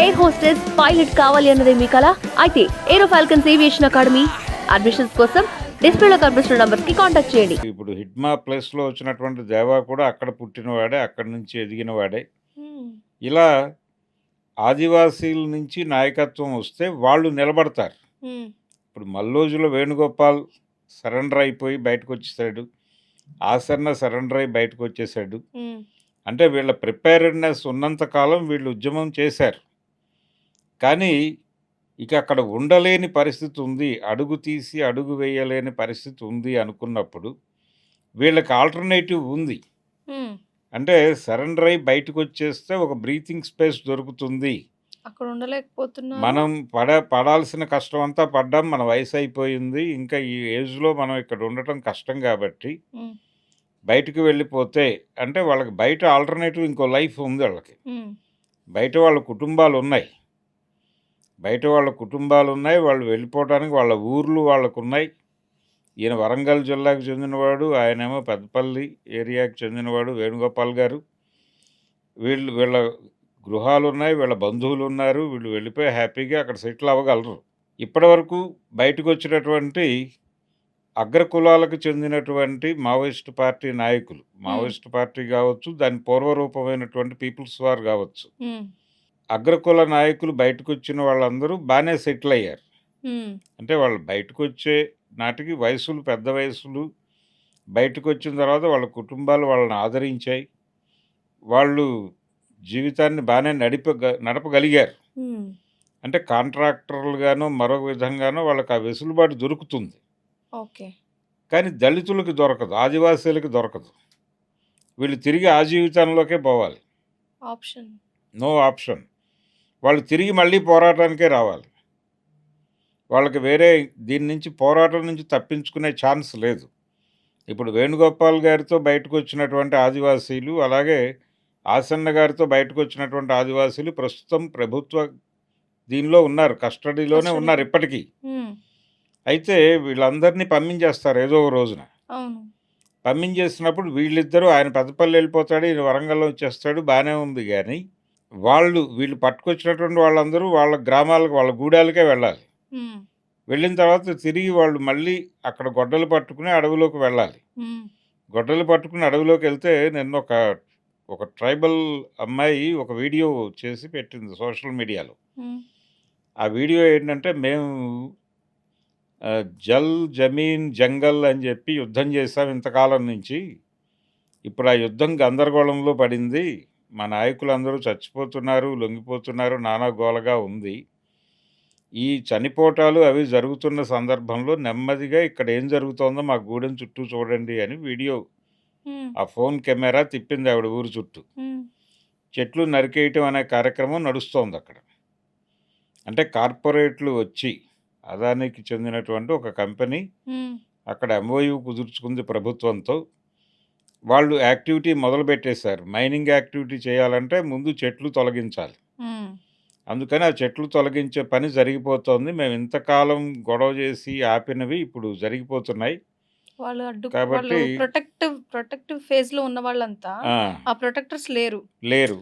Air hostess pilot కావాలి అన్నదే మీ కల. అయితే Aero Falcons Aviation Academy admissions కోసం డిస్ప్లేలో కనిపిస్తున్న నంబర్స్కి కాంటాక్ట్ చేయండి. ఇప్పుడు హిట్మా ప్లస్లో వచ్చినటువంటి దేవా కూడా అక్కడ పుట్టినవాడే అక్కడి నుంచి ఎదిగినవాడే. ఇలా ఆదివాసీల నుంచి నాయకత్వం వస్తే వాళ్ళు నిలబడతారు. ఇప్పుడు మల్లోజులో వేణుగోపాల్ సరెండర్ అయిపోయి బయటకు వచ్చేసాడు. ఆసన్న సరెండర్ అయి బయటకు వచ్చేసాడు. అంటే వీళ్ళ ప్రిపేర్డ్నెస్ ఉన్నంత కాలం వీళ్ళు ఉద్యమం చేశారు. కానీ ఇక అక్కడ ఉండలేని పరిస్థితి ఉంది. అడుగు తీసి అడుగు వేయలేని పరిస్థితి ఉంది అనుకున్నప్పుడు వీళ్ళకి ఆల్టర్నేటివ్ ఉంది. అంటే సరెండర్ అయి బయటకు వచ్చేస్తే ఒక బ్రీతింగ్ స్పేస్ దొరుకుతుంది. అక్కడ ఉండలేకపోతున్నా మనం పడ పడాల్సిన కష్టం అంతా పడ్డాం మన వయసు అయిపోయింది. ఇంకా ఈ ఏజ్లో మనం ఇక్కడ ఉండటం కష్టం కాబట్టి బయటకు వెళ్ళిపోతే అంటే వాళ్ళకి బయట ఆల్టర్నేటివ్ ఇంకో లైఫ్ ఉంది వాళ్ళకి. బయట వాళ్ళ కుటుంబాలు ఉన్నాయి. బయట వాళ్ళ కుటుంబాలు ఉన్నాయి వాళ్ళు వెళ్ళిపోవడానికి వాళ్ళ ఊర్లు వాళ్ళకు ఉన్నాయి ఈయన వరంగల్ జిల్లాకు చెందినవాడు ఆయనేమో పెద్దపల్లి ఏరియాకి చెందినవాడు వేణుగోపాల్ గారు. వీళ్ళు వీళ్ళ గృహాలు ఉన్నాయి వీళ్ళ బంధువులు ఉన్నారు వీళ్ళు వెళ్ళిపోయి హ్యాపీగా అక్కడ సెటిల్ అవ్వగలరు. ఇప్పటివరకు బయటకు వచ్చినటువంటి అగ్ర కులాలకు చెందినటువంటి మావోయిస్ట్ పార్టీ నాయకులు. మావోయిస్ట్ పార్టీ కావచ్చు దాని పూర్వరూపమైనటువంటి పీపుల్స్ వార్ కావచ్చు. అగ్రకుల నాయకులు బయటకు వచ్చిన వాళ్ళందరూ బాగానే సెటిల్ అయ్యారు. అంటే వాళ్ళు బయటకు వచ్చే నాటికి వయసులు పెద్ద వయసులు బయటకు వచ్చిన తర్వాత వాళ్ళ కుటుంబాలు వాళ్ళని ఆదరించాయి. వాళ్ళు జీవితాన్ని బాగానే నడిప నడపగలిగారు. అంటే కాంట్రాక్టర్లుగానో మరొక విధంగానో వాళ్ళకి ఆ వెసులుబాటు దొరుకుతుంది. ఓకే. కానీ దళితులకి దొరకదు ఆదివాసీలకి దొరకదు. వీళ్ళు తిరిగి ఆ జీవితంలోకే పోవాలి. ఆప్షన్. No option. వాళ్ళు తిరిగి మళ్ళీ పోరాటానికే రావాలి. వాళ్ళకి వేరే దీని నుంచి పోరాటం నుంచి తప్పించుకునే ఛాన్స్ లేదు. ఇప్పుడు వేణుగోపాల్ గారితో బయటకు వచ్చినటువంటి ఆదివాసీలు అలాగే ఆసన్న గారితో బయటకు వచ్చినటువంటి ఆదివాసీలు ప్రస్తుతం ప్రభుత్వ దీనిలో ఉన్నారు కస్టడీలోనే. ఉన్నారు ఇప్పటికీ. అయితే వీళ్ళందరినీ పంపించేస్తారు ఏదో ఒక రోజున. పంపించేసినప్పుడు వీళ్ళిద్దరూ ఆయన పెద్దపల్లి వెళ్ళిపోతాడు ఈయన వరంగల్లో వచ్చేస్తాడు బాగానే ఉంది కానీ వాళ్ళు వీళ్ళు పట్టుకొచ్చినటువంటి వాళ్ళందరూ వాళ్ళ గ్రామాలకు వాళ్ళ గూడాలకే వెళ్ళాలి. వెళ్ళిన తర్వాత తిరిగి వాళ్ళు మళ్ళీ అక్కడ గొడ్డలు పట్టుకుని అడవిలోకి వెళ్ళాలి. గొడ్డలు పట్టుకుని అడవిలోకి వెళ్తే నిన్న ఒక ఒక ట్రైబల్ అమ్మాయి ఒక వీడియో చేసి పెట్టింది సోషల్ మీడియాలో. ఆ వీడియో ఏంటంటే మేము జల్ జమీన్ జంగల్ అని చెప్పి యుద్ధం చేసాం ఇంతకాలం నుంచి. ఇప్పుడు ఆ యుద్ధం గందరగోళంలో పడింది. మా నాయకులందరూ చచ్చిపోతున్నారు లొంగిపోతున్నారు నానా గోలగా ఉంది. ఈ చనిపోటాలు అవి జరుగుతున్న సందర్భంలో నెమ్మదిగా ఇక్కడ ఏం జరుగుతోందో మా గూడెం చుట్టూ చూడండి అని వీడియో ఆ ఫోన్ కెమెరా తిప్పింది ఆవిడ ఊరు చుట్టూ. చెట్లు నరికేయటం అనే కార్యక్రమం నడుస్తోంది అక్కడ. అంటే కార్పొరేట్లు వచ్చి అదానికి చెందినటువంటి ఒక కంపెనీ అక్కడ ఎంఓయూ కుదుర్చుకుంది ప్రభుత్వంతో. వాళ్ళు యాక్టివిటీ మొదలు పెట్టేశారు. మైనింగ్ యాక్టివిటీ చేయాలంటే ముందు చెట్లు తొలగించాలి. అందుకని ఆ చెట్లు తొలగించే పని జరిగిపోతోంది. మేము ఇంతకాలం గొడవ చేసి ఆపినవి ఇప్పుడు జరిగిపోతున్నాయి. వాళ్ళు అడ్డు కాబట్టి- ప్రొటెక్టివ్ ప్రొటెక్టివ్ ఫేజ్లో ఉన్న వాళ్ళంతా ఆ ప్రొటెక్టర్స్ లేరు. లేరు.